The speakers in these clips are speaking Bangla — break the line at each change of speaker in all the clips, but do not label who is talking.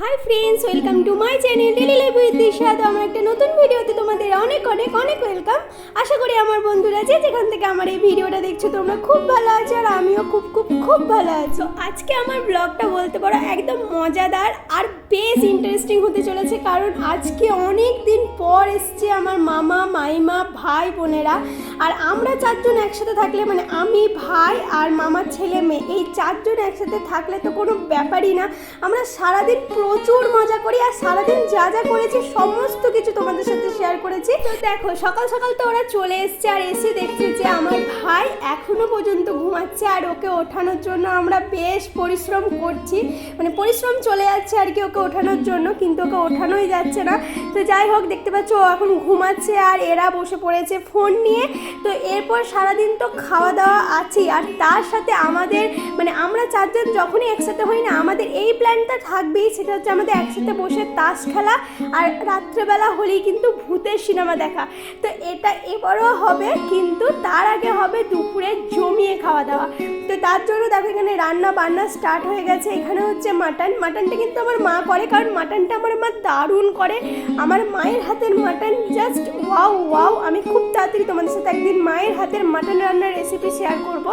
Hi friends welcome to my channel daily life with Disha তো আমার একটা নতুন ভিডিওতে তোমাদের অনেক অনেক অনেক ওয়েলকাম আশা করি আমার বন্ধুরা যে যেখান থেকে আমার এই ভিডিওটা দেখছ, তোমরা খুব ভালো আছো আর আমিও খুব খুব খুব ভালো আছো। আজকে আমার ব্লগটা বলতে পারো একদম মজাদার আর বেশ ইন্টারেস্টিং হতে চলেছে, কারণ আজকে অনেক দিন পর এসছে আমার মামা, মাইমা, ভাই, বোনেরা। আর আমরা চারজন একসাথে থাকলে মানে আমি, ভাই আর মামার ছেলে মেয়ে, এই চারজন একসাথে থাকলে তো কোনো ব্যাপারই না। আমরা সারাদিন প্রচুর মজা করি আর সারাদিন যা যা করেছি, সমস্ত কিছু তোমাদের সাথে শেয়ার করেছি। তো দেখো, সকাল সকাল তো ওরা চলে এসছে আর এসে দেখছি যে আমার ভাই এখনও পর্যন্ত ঘুমাচ্ছে আর ওকে ওঠানোর জন্য আমরা বেশ পরিশ্রম করছি। মানে পরিশ্রম চলে যাচ্ছে আর কি ওকে ওঠানোর জন্য, কিন্তু ওকে ওঠানোই যাচ্ছে না। তো যাই হোক, দেখতে পাচ্ছ ও এখন ঘুমাচ্ছে আর এরা বসে পড়েছে ফোন নিয়ে। তো এরপর সারাদিন তো খাওয়া দাওয়া আছেই আর তার সাথে আমাদের মানে আমরা চারজন যখনই একসাথে হই না, আমাদের এই প্ল্যানটা থাকবেই, সেটা হচ্ছে আমাদের একসাথে বসে তাস খেলা আর রাত্রেবেলা হলেই কিন্তু ভূতের সিনেমা দেখা। তো এটা এবারও হবে, কিন্তু তার আগে হবে দুপুরে জমিয়ে খাওয়া দাওয়া। তো তার জন্য দেখো এখানে রান্না বান্না স্টার্ট হয়ে গেছে। এখানে হচ্ছে মাটন। মাটনটা কিন্তু আমার মা করে, কারণ মাটনটা আমার মা দারুণ করে। আমার মায়ের হাতের মাটন জাস্ট ওয়াও ওয়াও আমি খুব তাড়াতাড়ি তোমাদের সাথে একদিন মায়ের হাতের মাটন রান্নার রেসিপি শেয়ার করব।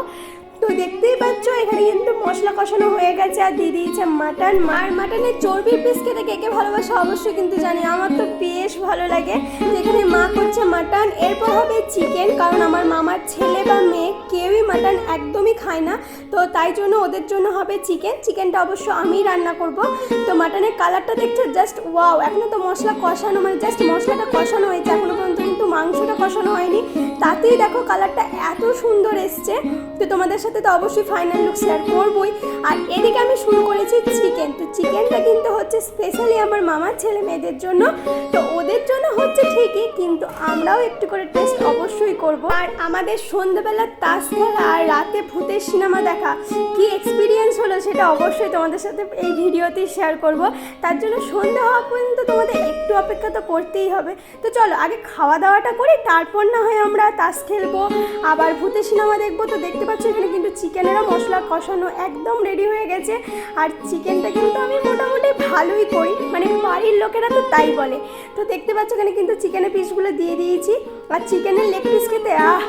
তো দেখতেই পাচ্ছ, এখানে কিন্তু মশলা কষানো হয়ে গেছে। আর দিয়ে দিয়েছে মাটন। মার মাটনের চর্বির পিস খেতে কে ভালোবাসে অবশ্যই কিন্তু জানি, আমার তো বেশ ভালো লাগে। তো এখানে মা করছে মাটন। এরপর হবে চিকেন কারণ আমার মামার ছেলে বা মেয়ে কেউই মাটন একদমই খায় না। তো তাই জন্য ওদের জন্য হবে চিকেন চিকেনটা অবশ্য আমিই রান্না করব। তো মাটনের কালারটা দেখছ? জাস্ট ওয়াও এখনও তো মশলা কষানো মানে জাস্ট মশলাটা কষানো হয়েছে। এখনও পর্যন্ত কিন্তু মাংসটা কষানো হয়নি। তাতেই দেখো কালারটা এত সুন্দর এসছে। তো তোমাদের সাথে তো অবশ্যই ফাইনাল লুক শেয়ার করবই। আর এদিকে আমি শুরু করেছি চিকেন তো চিকেনটা কিন্তু হচ্ছে স্পেশালি আমার মামার ছেলে মেয়েদের জন্য। তো ওদের জন্য হচ্ছে ঠিকই, কিন্তু আমরাও একটু করে টেস্ট অবশ্যই করব। আর আমাদের সন্ধ্যেবেলা তাস খেলা আর রাতে ভূতের সিনেমা দেখা, কি এক্সপিরিয়েন্স হলো সেটা অবশ্যই তোমাদের সাথে এই ভিডিওতেই শেয়ার করব। তার জন্য সন্ধ্যা হওয়া পর্যন্ত তোমাদের একটু অপেক্ষা তো করতেই হবে। তো চলো আগে খাওয়া দাওয়াটা করি, তারপর না হয় আমরা তাস খেলব, আবার ভূতের সিনেমা দেখব। তো দেখতে পাচ্ছ এখানে কিন্তু চিকেনেরও মশলা কষানো একদম রেডি হয়ে গেছে। আর চিকেনটা কিন্তু আমি মোটামুটি ভালোই করি মানে বাড়ির লোকেরা তো তাই বলে। তো দেখতে পাচ্ছ এখানে কিন্তু চিকেনের পিসগুলো দিয়ে দিয়েছি। আর চিকেনের লেগ পিস খেতে, আহ!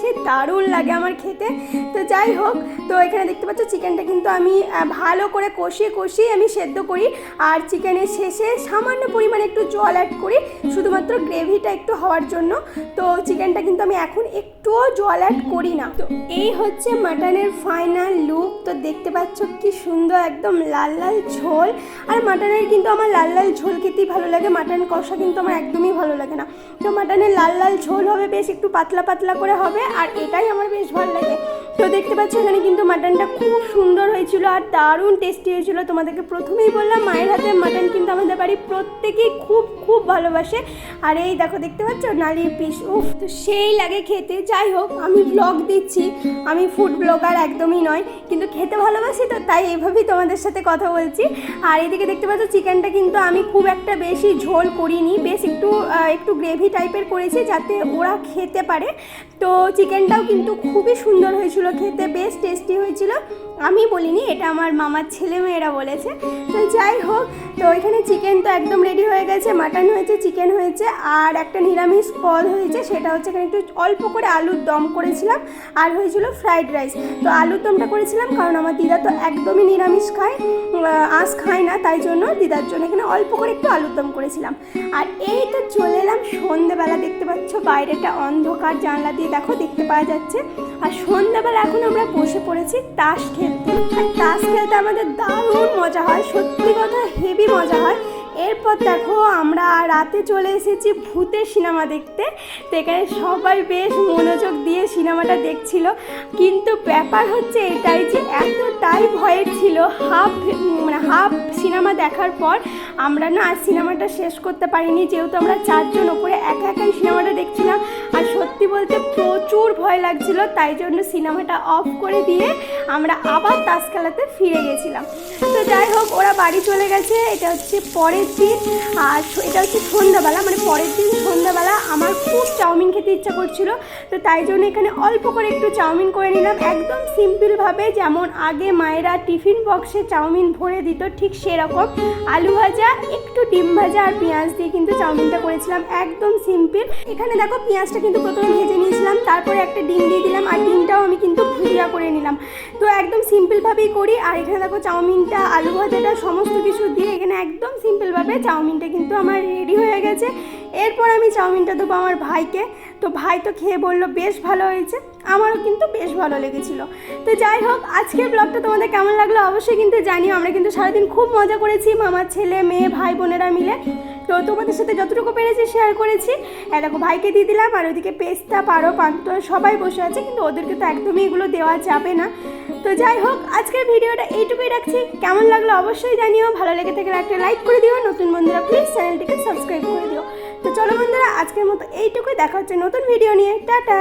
সে দারুণ লাগে আমার খেতে। তো যাই হোক, তো এখানে দেখতে পাচ্ছ চিকেনটা কিন্তু আমি ভালো করে কষিয়ে কষিয়ে আমি সেদ্ধ করি। আর চিকেনের শেষে সামান্য পরিমাণে একটু জল অ্যাড করি, শুধুমাত্র গ্রেভিটা একটু হওয়ার জন্য। তো চিকেনটা কিন্তু আমি এখন একটুও জল অ্যাড করি না। তো এই হচ্ছে মাটনের ফাইনাল লুক তো দেখতে পাচ্ছ কি সুন্দর একদম লাল লাল ঝোল। আর মাটনের কিন্তু আমার লাল লাল ঝোল খেতেই ভালো লাগে। মাটন কষা কিন্তু আমার একদমই ভালো লাগে না। তো মাটনের লাল লাল ঝোল হবে, বেশ একটু পাতলা পাতলা করে হবে। আর এটাই আমার বেশ ভালো লাগে। তো দেখতে পাচ্ছ, এখানে কিন্তু মাটনটা খুব সুন্দর হয়েছিল আর দারুণ টেস্টি হয়েছিল। তোমাদেরকে প্রথমেই বললাম, মায়ের হাতে মাটন কিন্তু আমাদের বাড়ি প্রত্যেকেই খুব খুব ভালোবাসে। আর এই দেখো, দেখতে পাচ্ছ নালির পিস, উফ, তো সেই লাগে খেতে। যাই হোক, আমি ব্লগ দিচ্ছি। আমি ফুড ব্লগার একদমই নয়, কিন্তু খেতে ভালোবাসি তো, তাই এভাবেই তোমাদের সাথে কথা বলছি। আর এদিকে দেখতে পাচ্ছ চিকেনটা কিন্তু আমি খুব একটা বেশি ঝোল করিনি। বেশ একটু একটু গ্রেভি টাইপের করেছি যাতে ওরা খেতে পারে। তো চিকেনটাও কিন্তু খুবই সুন্দর হয়েছিল, খেতে বেশ টেস্টি হয়েছিল। আমি বলিনি, এটা আমার মামার ছেলে মেয়েরা বলেছে। তো যাই হোক, তো এখানে চিকেন তো একদম রেডি হয়ে গেছে মাটন হয়েছে চিকেন হয়েছে, আর একটা নিরামিষ পদ হয়েছে, সেটা হচ্ছে এখানে একটু অল্প করে আলুর দম করেছিলাম, আর হয়েছিল ফ্রাইড রাইস তো আলুর দমটা করেছিলাম, কারণ আমার দিদা তো একদমই নিরামিষ খায় আঁশ খায় না, তাই জন্য দিদার জন্য এখানে অল্প করে একটু আলুর দম করেছিলাম। আর এই তো চলে এলাম সন্ধেবেলা, দেখতে পাচ্ছ বাইরেটা অন্ধকার জানলা দিয়ে, দেখো দেখতে পাওয়া যাচ্ছে। আর সন্ধ্যাবেলা এখন আমরা বসে পড়েছি তাস খেলতে। আর তাস খেলতে আমাদের দারুণ মজা হয়, সত্যি কথা হেভি মজা হয়। এরপর দেখো আমরা রাতে চলে এসেছি ভূতের সিনেমা দেখতে। তো এখানে সবাই বেশ মনোযোগ দিয়ে সিনেমাটা দেখছিল। কিন্তু ব্যাপার হচ্ছে এটাই যে এতটাই ভয়ের ছিল, হাফ মানে হাফ সিনেমা দেখার পর আমরা না সিনেমাটা শেষ করতে পারিনি। যেহেতু আমরা চারজন ওপরে একা একাই সিনেমাটা দেখছিলাম আর সত্যি বলতে প্রচুর ভয় লাগছিল, তাই জন্য সিনেমাটা অফ করে দিয়ে আমরা আবার তাস খেলাতে ফিরে গেছিলাম। তো যাই হোক, ওরা বাড়ি চলে গেছে, এটা হচ্ছে পরের দিন। আর এটা হচ্ছে সন্ধ্যাবেলা মানে পরের দিন সন্ধ্যাবেলা আমার খুব চাউমিন খেতে ইচ্ছা করছিল, তো তাই জন্য এখানে অল্প করে একটু চাউমিন করে নিলাম। একদম সিম্পলভাবে, যেমন আগে মায়েরা টিফিন বক্সে চাউমিন ভরে দিত, ঠিক সেরকম। আলু ভাজা, একটু ডিম ভাজা আর পেঁয়াজ দিয়ে কিন্তু চাউমিনটা করেছিলাম, একদম সিম্পল। এখানে দেখো, পেঁয়াজটা কিন্তু প্রথমে ভেজে নিয়েছিলাম, তারপরে একটা ডিম দিয়ে দিলাম, আর ডিমটাও আমি কিন্তু ভুজিয়া করে নিলাম। তো একদম সিম্পলভাবেই করি, আর এখানে দেখো চাউমিনটা, আলু ভাজাটা, সমস্ত কিছু দিয়ে এখানে একদম সিম্পলভাবে চাউমিনটা কিন্তু আমার রেডি হয়ে গেছে। এরপর আমি চাউমিনটা দেবো আমার ভাইকে। তো ভাই তো খেয়ে বলল, বেশ ভালো হয়েছে। আমারও কিন্তু বেশ ভালো লেগেছিলো। তো যাই হোক, আজকের ব্লগটা তোমাদের কেমন লাগল অবশ্যই কিন্তু জানিও। আমরা কিন্তু সারাদিন খুব মজা করেছি, মামার ছেলে, মেয়ে, ভাই, বোনেরা মিলে। তো তোমাদের সাথে যতটুকু পেরেছি শেয়ার করেছি। হ্যাঁ দেখো, ভাইকে দিয়ে দিলাম, আর ওইদিকে পেস্তা, পারো পান্ত সবাই বসে আছে, কিন্তু ওদেরকে তো একদমই এগুলো দেওয়া যাবে না। তো যাই হোক, আজকের ভিডিওটা এইটুকুই রাখছি। কেমন লাগল অবশ্যই জানিও, ভালো লেগে থাকলে একটা লাইক করে দিও, নতুন বন্ধুরা প্লিজ চ্যানেলটিকে সাবস্ক্রাইব করে দিও। তো চলো বন্ধুরা, আজকের মতো এইটুকুই, দেখা হচ্ছে নতুন ভিডিও নিয়ে। টাটা!